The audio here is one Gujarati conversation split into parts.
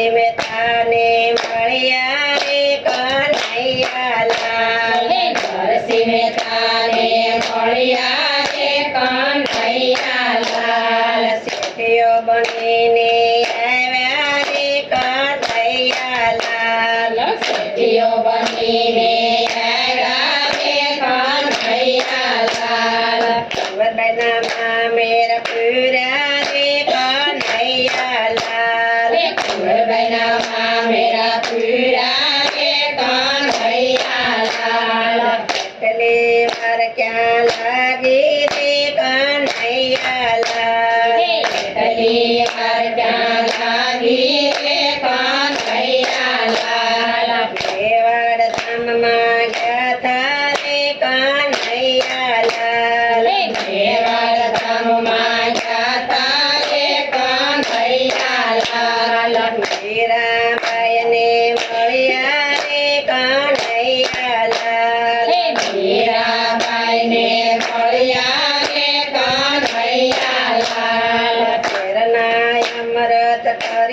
દેવતાને મળ્યા રે કનૈયાલાલ. નરસિંહ મહેતાને મળ્યા રે કનૈયાલાલ. સિદ્ધિઓ બનીને આવ્યા રે કનૈયાલાલ. સિદ્ધિઓ બનીને એકને વાર ક્યાં લાગી તે કનૈયા લાગી એકને વાર ક્યાં લાગી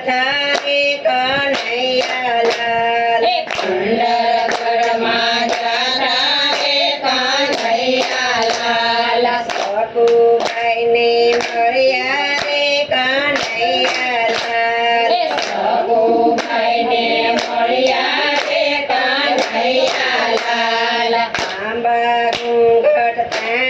પઠાવે કનૈયાલાલ પંડરગઢમાં ચલાવે કનૈયાલાલ સકુભાઈ ને મળ્યા રે કનૈયાલાલ સકુભાઈ ને મળ્યા રે કનૈયાલાલ આંબા ઘૂંઘટ ત્યાં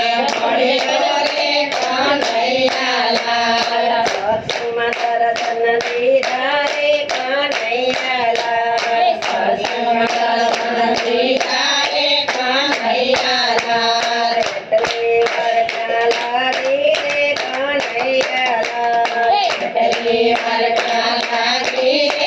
कारकना लागे